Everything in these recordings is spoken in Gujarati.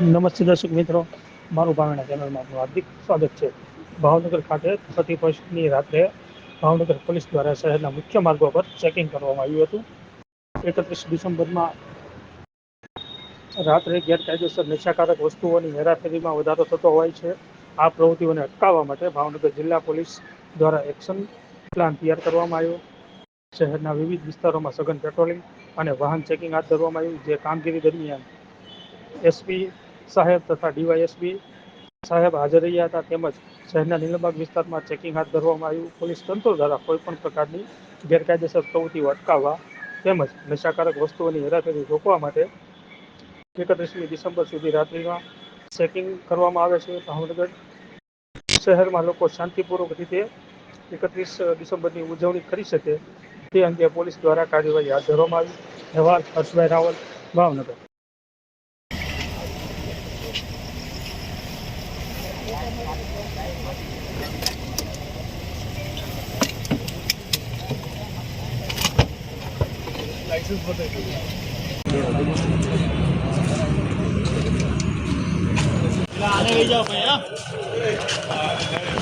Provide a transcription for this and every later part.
નમસ્તે દર્શક મિત્રો. મારું ભાવના ચેનલમાં આપનું હાર્દિક સ્વાગત છે. ભાવનગર ખાતે થર્ટી ફર્સ્ટની રાત્રે ભાવનગર પોલીસ દ્વારા શહેરના મુખ્ય માર્ગો પર ચેકિંગ કરવામાં આવ્યું હતું. એકત્રીસ ડિસેમ્બરમાં રાત્રે ગેરકાયદેસર નશાકારક વસ્તુઓની હેરાફેરીમાં વધારો થતો હોય છે. આ પ્રવૃત્તિઓને અટકાવવા માટે ભાવનગર જિલ્લા પોલીસ દ્વારા એક્શન પ્લાન તૈયાર કરવામાં આવ્યો. શહેરના વિવિધ વિસ્તારોમાં સઘન પેટ્રોલિંગ અને વાહન ચેકિંગ હાથ ધરવામાં આવ્યું, જે કામગીરી દરમિયાન એસપી સાહેબ તથા ડીવાયએસપી સાહેબ હાજર રહ્યા હતા તેમજ શહેરના નીલબાગ વિસ્તારમાં ચેકિંગ હાથ ધરવામાં આવ્યું. પોલીસ તંત્ર દ્વારા કોઈપણ પ્રકારની ગેરકાયદેસર પ્રવૃત્તિઓ અટકાવવા તેમજ નશાકારક વસ્તુઓની હેરાફેરી રોકવા માટે એકત્રીસમી ડિસેમ્બર સુધી રાત્રિમાં ચેકિંગ કરવામાં આવે છે. ભાવનગર શહેરમાં લોકો શાંતિપૂર્વક રીતે એકત્રીસ ડિસેમ્બરની ઉજવણી કરી શકે તે અંગે પોલીસ દ્વારા કાર્યવાહી હાથ ધરવામાં આવી. અહેવાલ હર્ષભાઈ રાવલ, ભાવનગર. આને લઈ જાઓ ભાઈ હા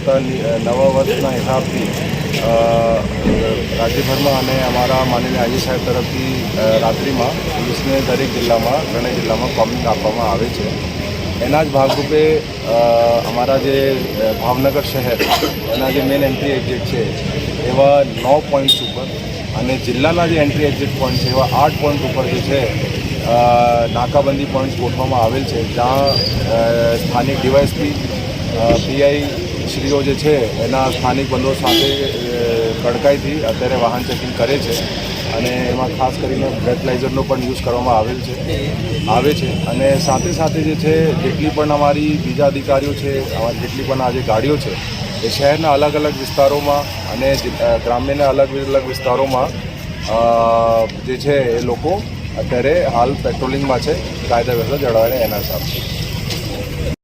અ, આવતા ની- નવા વર્ષના હિસાબથી રાજ્યભરમાં અને અમારા માનનીય આઈજી સાહેબ તરફથી રાત્રિમાં પોલીસને દરેક જિલ્લામાં ત્રણેય જિલ્લામાં કોમિંગ આપવામાં આવે છે. એના જ ભાગરૂપે અમારા જે ભાવનગર શહેર એના જે મેન એન્ટ્રી એક્ઝિટ છે એવા નવ પોઈન્ટ્સ ઉપર અને જિલ્લાના જે એન્ટ્રી એક્ઝિટ પોઈન્ટ છે એવા આઠ પોઈન્ટ ઉપર જે છે નાકાબંધી પોઈન્ટ ગોઠવવામાં આવેલ છે જ્યાં સ્થાનિક ડીવાયસપી પીઆઈ શ્રીઓ જે છે, એના સ્થાનિક બંદો સાથે કડકાઈથી અત્યારે વાહન ચેકિંગ કરે છે અને એમાં ખાસ કરીને બ્રેથલાઇઝરનો પણ યુઝ કરવામાં આવેલ છે, આવે છે અને સાથે સાથે જે છે, જેટલી પણ અમારી બીજા અધિકારીઓ છે, અમારી જેટલી પણ આ જે ગાડીઓ છે, એ શહેરના અલગ અલગ વિસ્તારોમાં અને ગ્રામ્યના અલગ અલગ વિસ્તારોમાં જે છે, એ લોકો અત્યારે હાલ પેટ્રોલિંગમાં છે, કાયદા વ્યવસ્થા જળવાય એના હિસાબથી.